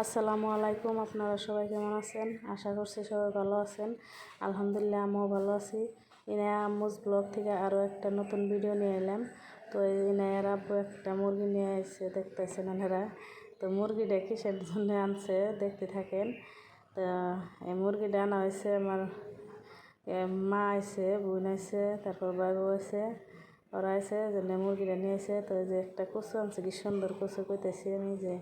আসসালামু আলাইকুম, আপনারা সবাই কেমন আছেন? আশা করছি সবাই ভালো আছেন। আলহামদুলিল্লাহ আমিও ভালো আছি। ইনায়া আম্মুজ ব্লগ থেকে আরও একটা নতুন ভিডিও নিয়ে এলাম। তো ইনায়ার আব্বু একটা মুরগি নিয়ে এসে দেখতেছেন এনারা তো মুরগিটা কিসের জন্য আনছে, দেখতে থাকেন। তো এই মুরগিটা আনা হয়েছে আমার মা আছে বোন আছে তারপর বাবু আছে ওরা আছে যে মুরগিটা নিয়ে এসে তো যে একটা কচু আনছে, কি সুন্দর কচু, কইতেছি আমি যে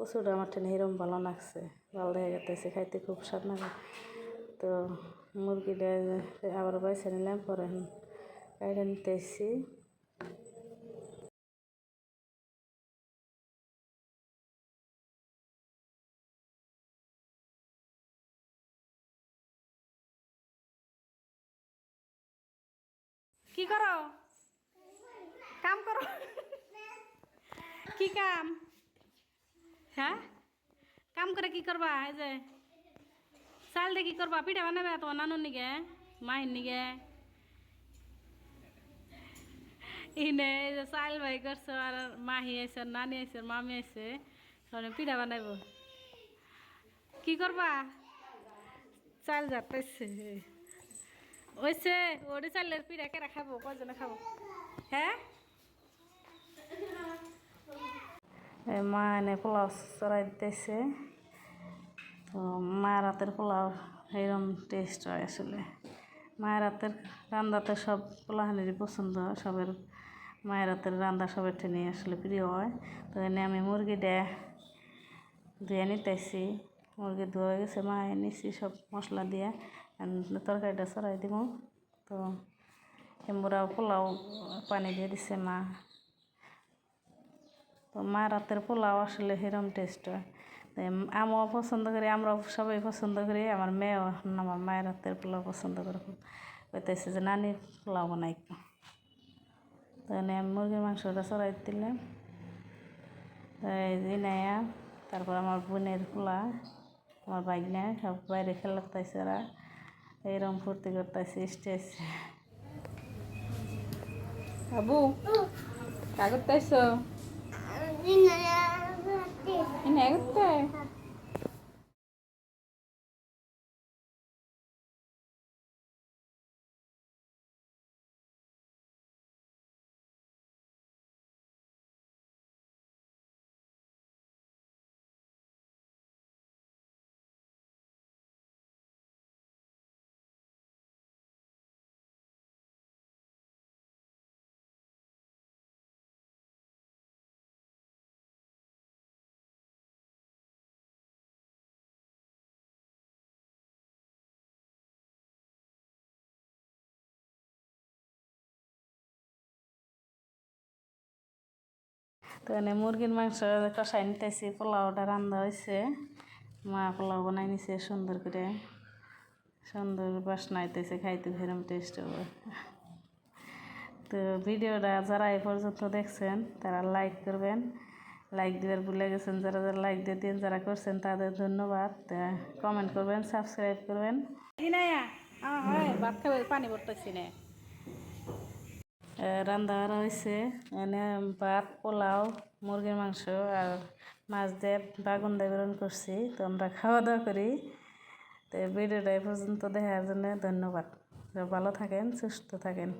কচুটা আমার টেনে এরম ভালো লাগছে ভালো দেখা গেতেছে, খাইতে খুব স্বাদ লাগে তো মুরগিটা আবার বাইসে নিলাম, পরে কাইটা নিতে এসেছি কি করো? কাম করো? কি কাম? হ্যাঁ? কাম করে কি করবা? এই যে চাল দিয়ে কি করবা? পিঠা বানাবে তোমার নানুর নিগে, মায়ের নিগে? ইনে এই যে চাল ভাই করছ, আর মাহি আইসে নানি আইসে মামি আইসে সবাই পিঠা বানাইব। কি করবা? চাল যাতাইছে ওইছে, ওরে চালের পিঠা কেরা খাব? কজনে খাব? হ্যাঁ এই মা এনে পোলাও চড়াই দিতেছে। তো মায়ের হাতের পোলাও এরকম টেস্ট হয় আসলে। মায়ের হাতের রান্নাতে সব পোলাহানেরই পছন্দ হয় সবের মায়ের হাতের রান্না সবের টেনে আসলে প্রিয় হয়। তো এনে আমি মুরগিটা ধুয়ে নিতেছি। মুরগি ধুয়ে গেছে, মা এনেছি সব মশলা দিয়ে। তরকারিটা চড়াই দিব। তো এমরা পোলাও পানি দিয়ে দিছে মা। তো মা রাতের পোলাও আসলে সেরম টেস্ট হয়। আমিও পছন্দ করি আমরা সবাই পছন্দ করি, আমার মেয়েও আমার মায়ের হাতের পোলাও পছন্দ করে কইতেছে যে নানি পোলাও বানাই তো এনে মুরগির মাংসটা চড়াই দিলাম। এই নেয়া, তারপর আমার বোনের পোলা, আমার বাইক নেয় সব বাইরে খেলাতেছে ওরা এইরকম ফুর্তি করতেছে স্টেজ আবু কাগজ তাইছো এনে তো এনে মুরগির মাংস কষাই নিতেছি, পোলাওটা রান্না হয়েছে মা পোলাও বানাই নিছে সুন্দর করে। সুন্দর বাসনা হইতেছে, খাইতে ফেরম টেস্ট হবে তো ভিডিওটা যারা এ পর্যন্ত দেখছেন, তারা লাইক করবেন। লাইক দেওয়ার ভুলে গেছেন, যারা যারা লাইক দিয়ে দিন, যারা করছেন, তাদের ধন্যবাদ। কমেন্ট করবেন সাবস্ক্রাইব করবেন। ভাত খাবে পানি ভরতেছি না। রান্না করা হয়েছে এনে ভাত, পোলাও, মুরগির মাংস আর মাছ দিয়ে বাগুন দেবরণ করছি। তো আমরা খাওয়া দাওয়া করি। তো ভিডিওটা পর্যন্ত দেখার জন্য ধন্যবাদ। ভালো থাকেন, সুস্থ থাকেন।